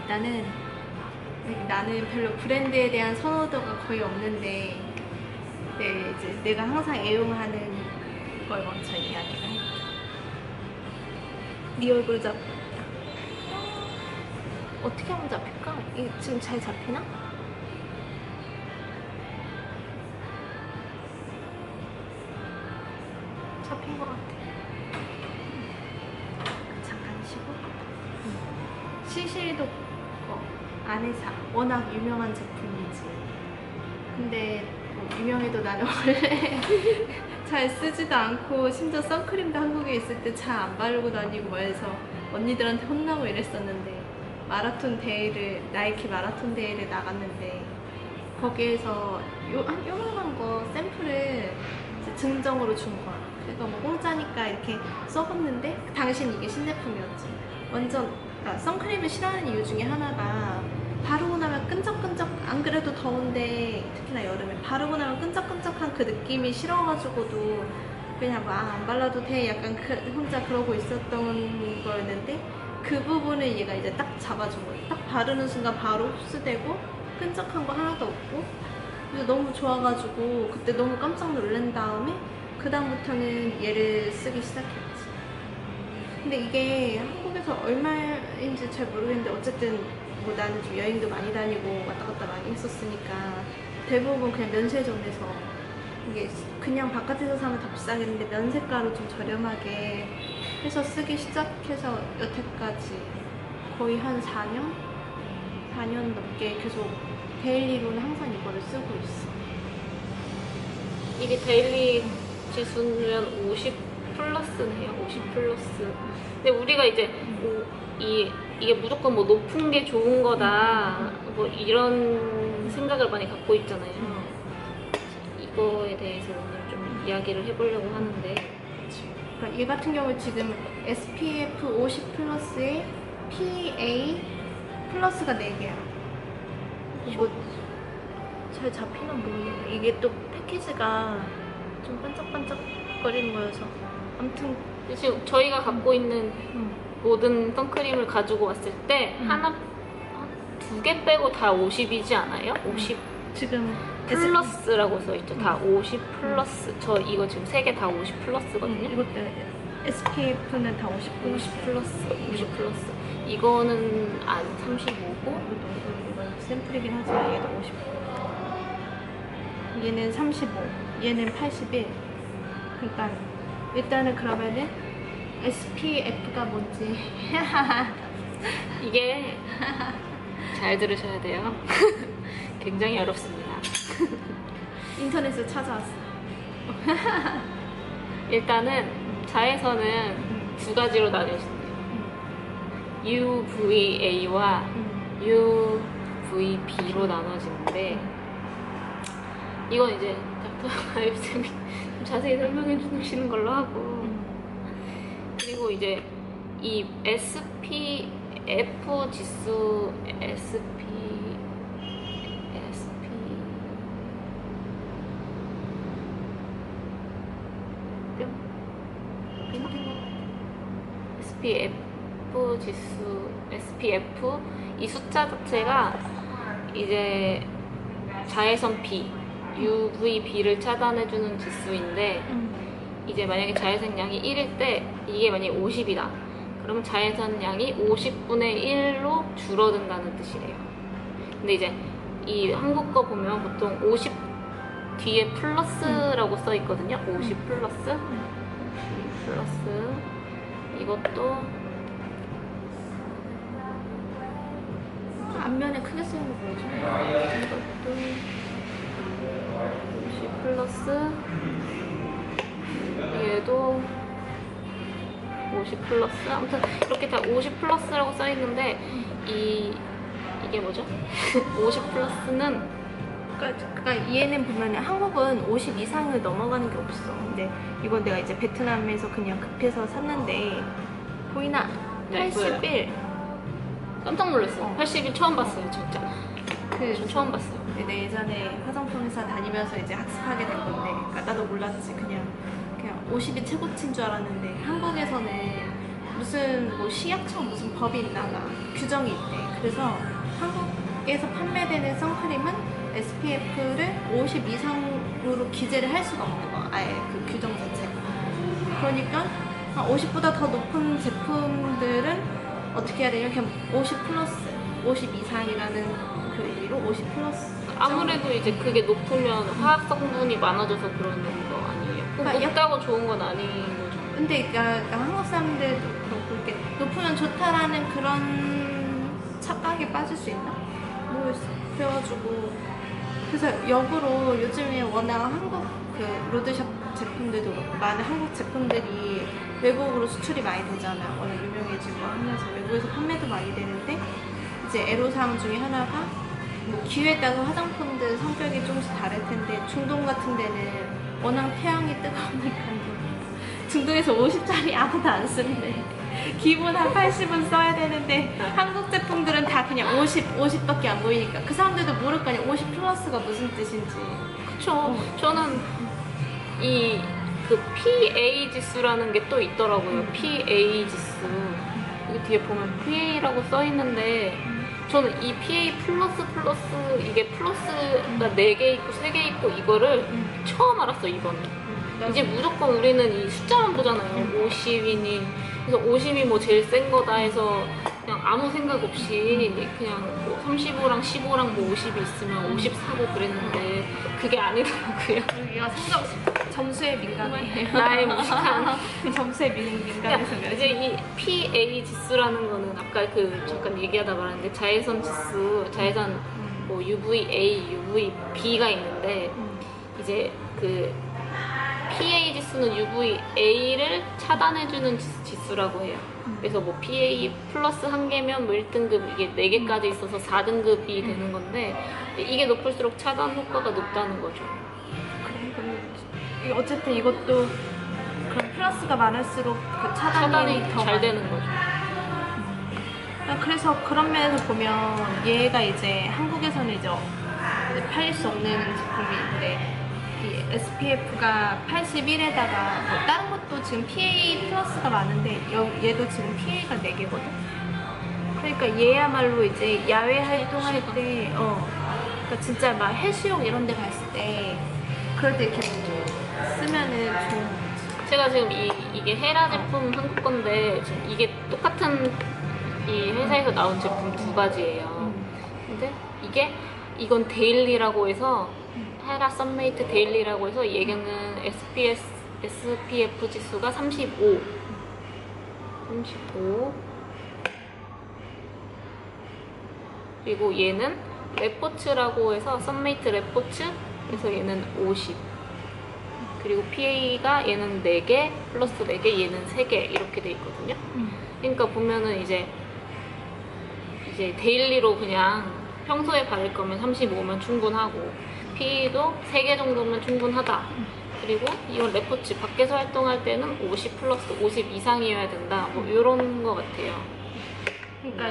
일단은 나는 별로 브랜드에 대한 선호도가 거의 없는데 네, 이제 내가 항상 애용하는 걸 먼저 이야기를 할게. 네 얼굴 있다. 어떻게 하면 잡힐까? 이게 지금 잘 잡히나? 잡힌 것 같아. 잠깐 쉬고. 시실도 어, 안에사 워낙 유명한 제품이지. 근데 뭐 유명해도 나는 원래 잘 쓰지도 않고 심지어 선크림도 한국에 있을 때 잘 안 바르고 다니고 해서 언니들한테 혼나고 이랬었는데 마라톤 대회를 나이키 마라톤 대회를 나갔는데 거기에서 요, 한 요만한 거 샘플을 증정으로 준 거야. 그래서 뭐 공짜니까 이렇게 써봤는데 당신 이게 신제품이었지. 완전 그러니까 선크림을 싫어하는 이유 중에 하나가 바르고 나면 끈적끈적 안 그래도 더운데 특히나 여름에 바르고 나면 끈적끈적한 그 느낌이 싫어가지고도 그냥 막안 발라도 돼 약간 그, 혼자 그러고 있었던 거였는데 그 부분을 얘가 이제 딱 잡아준 거예요. 딱 바르는 순간 바로 흡수되고 끈적한 거 하나도 없고 그래서 너무 좋아가지고 그때 너무 깜짝 놀란 다음에 그 다음부터는 얘를 쓰기 시작했지. 근데 이게 한국에서 얼마인지 잘 모르겠는데 어쨌든 뭐 나는 좀 여행도 많이 다니고 왔다 갔다 많이 했었으니까 대부분 그냥 면세점에서 이게 그냥 바깥에서 사면 더 비싸겠는데 면세가로 좀 저렴하게 해서 쓰기 시작해서 여태까지 거의 한 4년? 4년 넘게 계속 데일리로는 항상 이거를 쓰고 있어. 이게 데일리 지수면 50 플러스네요. 50 플러스. 근데 우리가 이제 뭐 이 이게 무조건 뭐 높은 게 좋은 거다 뭐 이런 생각을 많이 갖고 있잖아요. 이거에 대해서 오늘 좀 이야기를 해보려고 하는데 그러니까 얘 같은 경우 지금 SPF 50 플러스에 PA 플러스가 4개야. 이거 잘 잡히나 모르겠네. 이게 또 패키지가 좀 반짝반짝 거리는 거여서. 아무튼, 지금 저희가 갖고 있는 음. 모든 선크림을 가지고 왔을 때 음. 하나 두 개 빼고 다 50이지 않아요? 50 지금 플러스라고 써 있죠. 다 50 플러스. 저 이거 지금 세 개 다 50 음, 플러스거든요. 이것도 SPF는 다 50 플러스. 50 플러스, 50 플러스. 이거는 안 35고 이것도 이거 샘플이긴 하지만 얘도 50. 얘는 35, 얘는 81. 그러니까 일단은 그러면은 SPF가 뭔지 이게 잘 들으셔야 돼요. 굉장히 어렵습니다. 인터넷에서 찾아왔어. 일단은 자외선은 두 가지로 나뉘어진대요. UVA와 UVB로 나눠지는데 이건 이제 닥터 좀 자세히 설명해 주시는 걸로 하고. 그리고 이제 이 SPF 지수 SP SP SPF 지수 SPF 이 숫자 자체가 이제 자외선 B, UVB를 차단해주는 지수인데 이제 만약에 자외선 양이 1일 때 이게 만약에 50이다. 그러면 자외선 양이 50분의 1로 줄어든다는 뜻이래요. 근데 이제 이 한국 거 보면 보통 50 뒤에 플러스라고 써 있거든요. 50 플러스. 50 플러스. 이것도 앞면에 크게 쓰는 거 뭐지? 이것도 50 플러스. 얘도 50 플러스. 아무튼 이렇게 다 50 플러스라고 써 있는데 이 이게 뭐죠? 50 플러스는 그러니까, 그러니까 얘는 보면 한국은 50 이상을 넘어가는 게 없어. 근데 이건 내가 이제 베트남에서 그냥 급해서 샀는데 보이나? 네, 81. 깜짝 놀랐어요. 80일 처음 봤어요, 진짜. 그 저 처음 봤어요. 내 예전에 화장품 회사 다니면서 이제 학습하게 된 건데, 그러니까 나도 몰랐지. 그냥 그냥 50이 최고치인 줄 알았는데 한국에서는 무슨 뭐 시약청 무슨 법이 있나 봐 규정이 있대. 그래서 한국에서 판매되는 선크림은 SPF를 50 이상으로 기재를 할 수가 없는 거야. 아예 그 규정 자체가. 그러니까 50보다 더 높은 제품들은 어떻게 해야 되냐? 그냥 50 플러스, 50 이상이라는 그 의미로 50 플러스. 아무래도 이제 그게 높으면 화학 성분이 많아져서 그러는 거 아니에요? 꼭 그러니까 높다고 좋은 건 아닌 거죠. 근데 그러니까, 그러니까 한국 사람들도 그렇고 이렇게 높으면 좋다라는 그런 착각에 빠질 수 있나? 모르겠어. 그래가지고 그래서 역으로 요즘에 워낙 한국 그 로드샵 제품들도 그렇고 많은 한국 제품들이 외국으로 수출이 많이 되잖아요. 워낙 유명해지고 하면서 외국에서 판매도 많이 되는데 이제 애로사항 중에 하나가 뭐 기회에 따라 화장품들 성격이 조금씩 다를 텐데 중동 같은 데는 워낙 태양이 뜨거우니까 중동에서 50짜리 아무도 안 쓰는데 기본 한 80은 써야 되는데 한국 제품들은 다 그냥 50, 50밖에 안 보이니까 그 사람들도 모를 거 아니야 50 플러스가 무슨 뜻인지 그쵸. 어. 저는 이 그 PA 지수라는 게 또 있더라고요. PA 지수. 여기 뒤에 보면 PA라고 써 있는데 저는 이 PA 플러스 플러스 이게 플러스가 4개 있고 3개 있고 이거를 처음 알았어 이번에. 이제 무조건 우리는 이 숫자만 보잖아요. 50이니. 그래서 50이 뭐 제일 센 거다 해서 그냥 아무 생각 없이 그냥 뭐 35랑 15랑 뭐 50이 있으면 50 사고 그랬는데 그게 아니더라고요. 여기가 상관없이 점수에 민감해 나의 무식한. 점수에 민- 민감해서 이제 이 PA 지수라는 거는 아까 그 잠깐 얘기하다 말았는데 자외선 지수, 자외선 음. 뭐 UVA, UVB가 있는데 이제 그 PA 지수는 UVA를 차단해주는 지수- 지수 라고 해요. 그래서 뭐 PA 플러스 한 개면 뭐 1등급 이게 4개까지 있어서 4등급이 되는 건데 이게 높을수록 차단 효과가 높다는 거죠. 이- 어쨌든 이것도 그런 플러스가 많을수록 그 차단이, 차단이 더잘 많- 되는 거죠. 그래서 그런 면에서 보면 얘가 이제 한국에서는 이제, 팔릴 수 없는 제품인데 이 SPF가 81에다가 뭐 다른 것도 지금 PA 플러스가 많은데 여- 얘도 지금 PA가 4개거든. 그러니까 얘야말로 이제 야외 활동할 때, 어, 그러니까 진짜 막 해수욕 이런 데 갔을 때 그럴 때 이렇게 쓰면은 거지. 제가 지금 이, 이게 헤라 제품 한국 건데 이게 똑같은 이 회사에서 나온 제품 두 가지예요. 근데 이게 이건 데일리라고 해서 헤라 썬메이트 데일리라고 해서 얘는 SPS SPF 지수가 35. 35. 그리고 얘는 레포츠라고 해서 썬메이트 레포츠 그래서 얘는 50. 그리고 PA가 얘는 4개 플러스 4개 얘는 3개 이렇게 돼 있거든요. 그러니까 보면은 이제 이제 데일리로 그냥 평소에 바를 거면 35면 충분하고 PA도 3개 정도면 충분하다. 그리고 이건 레포츠 밖에서 활동할 때는 50 플러스 50 이상이어야 된다. 뭐 이런 거 같아요. 그러니까